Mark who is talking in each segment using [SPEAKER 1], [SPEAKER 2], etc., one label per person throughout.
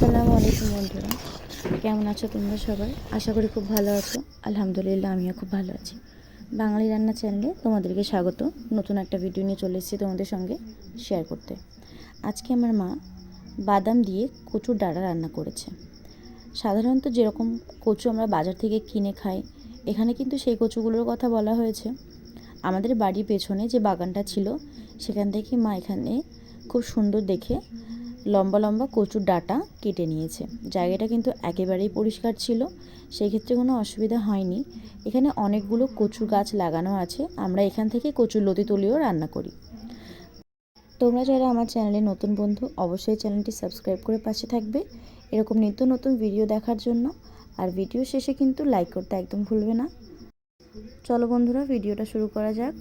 [SPEAKER 1] আসসালামু আলাইকুম বন্ধুরা। কেমন আছো তোমরা সবাই? আশা করি খুব ভালো আছো। আলহামদুলিল্লাহ, আমিও খুব ভালো আছি। বাঙালি রান্না চ্যানেলে তোমাদেরকে স্বাগত। নতুন একটা ভিডিও নিয়ে চলে এসেছি তোমাদের সঙ্গে শেয়ার করতে। আজকে আমার মা বাদাম দিয়ে কচুর ডাঁটা রান্না করেছে। সাধারণত যেরকম কচু আমরা বাজার থেকে কিনে খাই, এখানে কিন্তু সেই কচুগুলোর কথা বলা হয়েছে। আমাদের বাড়ির পেছনে যে বাগানটা ছিল, সেখান থেকে মা এখানে খুব সুন্দর দেখে লম্বা লম্বা কচুর ডাটা কেটে নিয়েছে। জায়গাটা কিন্তু একেবারেই পরিষ্কার ছিল সেই ক্ষেত্রে কোনো অসুবিধা হয়নি। এখানে অনেকগুলো কচু গাছ লাগানো আছে, আমরা এখান থেকে কচুর লতি তুলিও রান্না করি। তোমরা যারা আমার চ্যানেলে নতুন বন্ধু, অবশ্যই চ্যানেলটি সাবস্ক্রাইব করে পাশে থাকবে। এরকম নিত্য নতুন ভিডিও দেখার জন্য। আর ভিডিও শেষে কিন্তু লাইক করতে একদম ভুলবে না। চলো বন্ধুরা, ভিডিওটা শুরু করা যাক।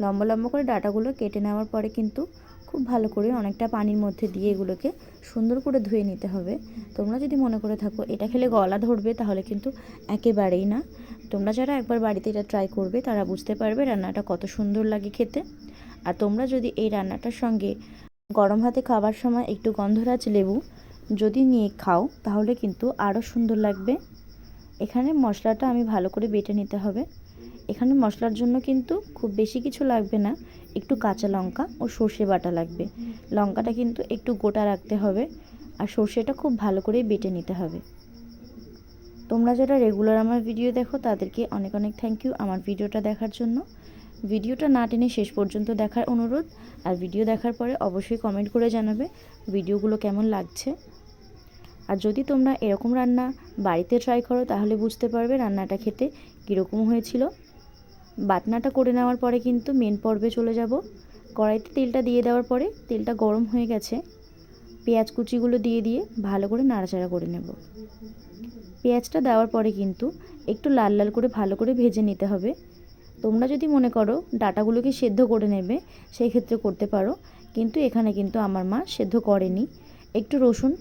[SPEAKER 1] লম্বা লম্বা করে ডাটাগুলো কেটে নেওয়ার পরে কিন্তু খুব ভালো করে অনেকটা পানির মধ্যে দিয়ে এগুলোকে সুন্দর করে ধুয়ে নিতে হবে। তোমরা যদি মনে করে থাকো, এটা খেলে গলা ধরবে, তাহলে কিন্তু একেবারেই না। তোমরা যারা একবার বাড়িতে এটা ট্রাই করবে, তারা বুঝতে পারবে রান্নাটা কত সুন্দর লাগে খেতে। আর তোমরা যদি এই রান্নাটার সঙ্গে গরম ভাতে খাবার সময় একটু গন্ধরাজ লেবু যদি নিয়ে খাও, তাহলে কিন্তু আরও সুন্দর লাগবে। এখানে মশলাটা আমি ভালো করে বেটে নিতে হবে। এখানে মশলার জন্য কিন্তু খুব বেশি কিছু লাগবে না। একটু কাঁচা লঙ্কা ও সর্ষে বাটা লাগবে। লঙ্কাটা কিন্তু একটু গোটা রাখতে হবে আর সর্ষেটা খুব ভালো করে বেটে নিতে হবে। তোমরা যারা রেগুলার আমার ভিডিও দেখো, তাদেরকে অনেক অনেক থ্যাংক ইউ আমার ভিডিওটা দেখার জন্য। ভিডিওটা না টেনে শেষ পর্যন্ত দেখার অনুরোধ। আর ভিডিও দেখার পরে অবশ্যই কমেন্ট করে জানাবে ভিডিওগুলো কেমন লাগছে। আর যদি তোমরা এরকম রান্না বাড়িতে ট্রাই করো, তাহলে বুঝতে পারবে রান্নাটা খেতে কীরকম হয়েছিল। বাটনাটা করে নেওয়ার পরে কিন্তু মেন পর্বে চলে যাব। কড়াইতে তেলটা দিয়ে দেওয়ার পরে তেলটা গরম হয়ে গেছে। পেঁয়াজ কুচিগুলো দিয়ে দিয়ে ভালো করে নাড়াচাড়া করে নেব। পেঁয়াজটা দেওয়ার পরে কিন্তু একটু লাল লাল করে ভালো করে ভেজে নিতে হবে। তোমরা যদি মনে করো ডাটাগুলোকে সেদ্ধ করে নেবে সেই ক্ষেত্রে করতে পারো। কিন্তু এখানে কিন্তু আমার মা সেদ্ধ করেনি। একটু রসুন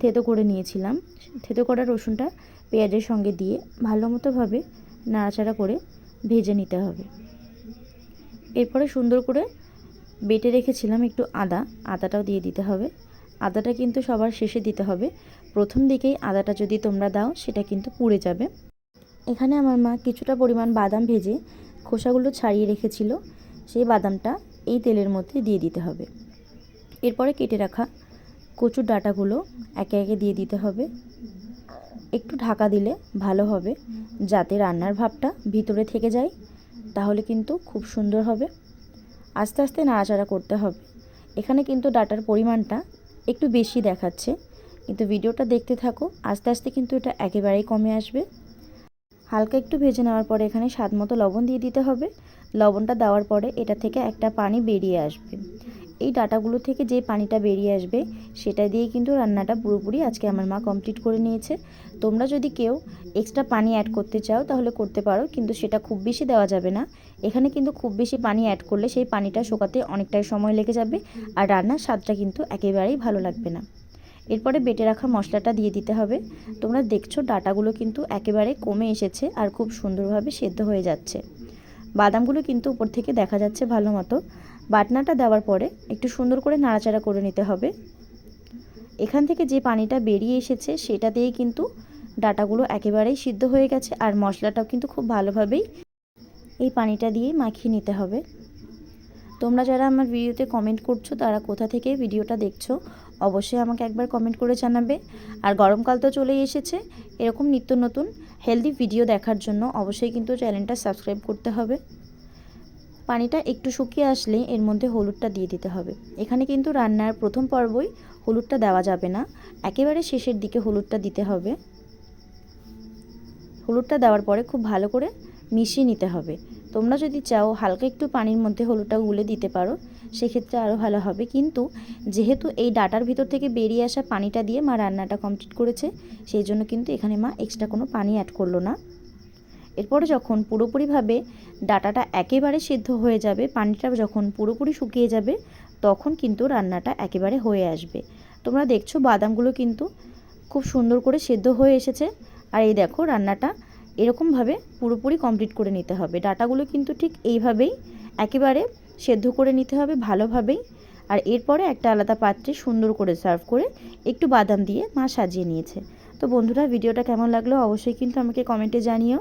[SPEAKER 1] থেতো করে নিয়েছিলাম। থেতো করা রসুনটা পেঁয়াজের সঙ্গে দিয়ে ভালো মতোভাবে নাড়াচাড়া করে ভেজে নিতে হবে। এরপরে সুন্দর করে বেটে রেখেছিলাম একটু আদা, আদাটাও দিয়ে দিতে হবে। আদাটা কিন্তু সবার শেষে দিতে হবে। প্রথম দিকেই আদাটা যদি তোমরা দাও, সেটা কিন্তু পুড়ে যাবে। এখানে আমার মা কিছুটা পরিমাণ বাদাম ভেজে খোসাগুলো ছাড়িয়ে রেখেছিল। সেই বাদামটা এই তেলের মধ্যে দিয়ে দিতে হবে। এরপরে কেটে রাখা কচুর ডাটাগুলো একে একে দিয়ে দিতে হবে। একটু ঢাকা দিলে ভালো হবে। যাতে রান্নার ভাবটা ভিতরে থেকে যায়, তাহলে কিন্তু খুব সুন্দর হবে। আস্তে আস্তে নাড়াচাড়া করতে হবে। এখানে কিন্তু ডাটার পরিমাণটা একটু বেশি দেখাচ্ছে। কিন্তু ভিডিওটা দেখতে থাকো, আস্তে আস্তে কিন্তু এটা একেবারেই কমে আসবে। হালকা একটু ভেজে নেওয়ার পরে এখানে স্বাদ মতো লবণ দিয়ে দিতে হবে। লবণটা দেওয়ার পরে এটা থেকে একটা পানি বেরিয়ে আসবে। এই ডাটাগুলো থেকে যে পানিটা বেরিয়ে আসবে, সেটা দিয়ে কিন্তু রান্নাটা পুরোপুরি আজকে আমার মা কমপ্লিট করে নিয়েছে। তোমরা যদি কেউ এক্সট্রা পানি অ্যাড করতে চাও, তাহলে করতে পারো, কিন্তু সেটা খুব বেশি দেওয়া যাবে না। এখানে কিন্তু খুব বেশি পানি অ্যাড করলে সেই পানিটা শোকাতে অনেকটাই সময় লেগে যাবে, আর রান্নার স্বাদটা কিন্তু একেবারেই ভালো লাগবে না। এরপরে বেটে রাখা মশলাটা দিয়ে দিতে হবে। তোমরা দেখছ ডাটাগুলো কিন্তু একেবারে কমে এসেছে আর খুব সুন্দরভাবে সেদ্ধ হয়ে যাচ্ছে। বাদামগুলো কিন্তু উপর থেকে দেখা যাচ্ছে ভালো মতো। বাটনাটা দেওয়ার পরে একটু সুন্দর করে নাড়াচাড়া করে নিতে হবে। এখান থেকে যে পানিটা বেরিয়ে এসেছে, সেটা দিয়েই কিন্তু ডাটাগুলো একেবারেই সিদ্ধ হয়ে গেছে আর মশলাটাও কিন্তু খুব ভালোভাবেই এই পানিটা দিয়ে মাখিয়ে নিতে হবে। তোমরা যারা আমার ভিডিওতে কমেন্ট করছ, তারা কোথা থেকে ভিডিওটা দেখছ, অবশ্যই আমাকে একবার কমেন্ট করে জানাবে। আর গরমকাল তো চলেই এসেছে, এরকম নিত্য নতুন হেলদি ভিডিও দেখার জন্য অবশ্যই কিন্তু চ্যানেলটা সাবস্ক্রাইব করতে হবে। পানিটা একটু শুকিয়ে আসলে এর মধ্যে হলুদটা দিয়ে দিতে হবে। এখানে কিন্তু রান্নার প্রথম পর্বই হলুদটা দেওয়া যাবে না। একেবারে শেষের দিকে হলুদটা দিতে হবে। হলুদটা দেওয়ার পরে খুব ভালো করে মিশিয়ে নিতে হবে। তোমরা যদি চাও হালকা একটু পানির মধ্যে হলুদটা গুলে দিতে পারো, সেক্ষেত্রে আরও ভালো হবে। কিন্তু যেহেতু এই ডাটার ভিতর থেকে বেরিয়ে আসা পানিটা দিয়ে মা রান্নাটা কমপ্লিট করেছে, সেই জন্য কিন্তু এখানে মা এক্সট্রা কোনো পানি অ্যাড করল না। এরপরে যখন পুরোপুরিভাবে ডাটাটা একেবারে সিদ্ধ হয়ে যাবে, পানিটা যখন পুরোপুরি শুকিয়ে যাবে, তখন কিন্তু রান্নাটা একেবারে হয়ে আসবে। তোমরা দেখছ বাদামগুলো কিন্তু খুব সুন্দর করে সেদ্ধ হয়ে এসেছে। আর এই দেখো রান্নাটা এরকমভাবে পুরোপুরি কমপ্লিট করে নিতে হবে। ডাটাগুলো কিন্তু ঠিক এইভাবেই একেবারে সেদ্ধ করে নিতে হবে ভালোভাবেই। আর এরপরে একটা আলাদা পাত্রে সুন্দর করে সার্ভ করে একটু বাদাম দিয়ে মা সাজিয়ে নিয়েছে। তো বন্ধুরা, ভিডিওটা কেমন লাগল অবশ্যই কিন্তু আমাকে কমেন্টে জানিও।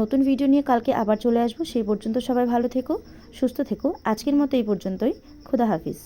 [SPEAKER 1] নতুন ভিডিও নিয়ে কালকে আবার চলে আসব। সেই পর্যন্ত সবাই ভালো থেকো, সুস্থ থেকো। আজকের মতো এই পর্যন্তই। খুদা হাফিজ।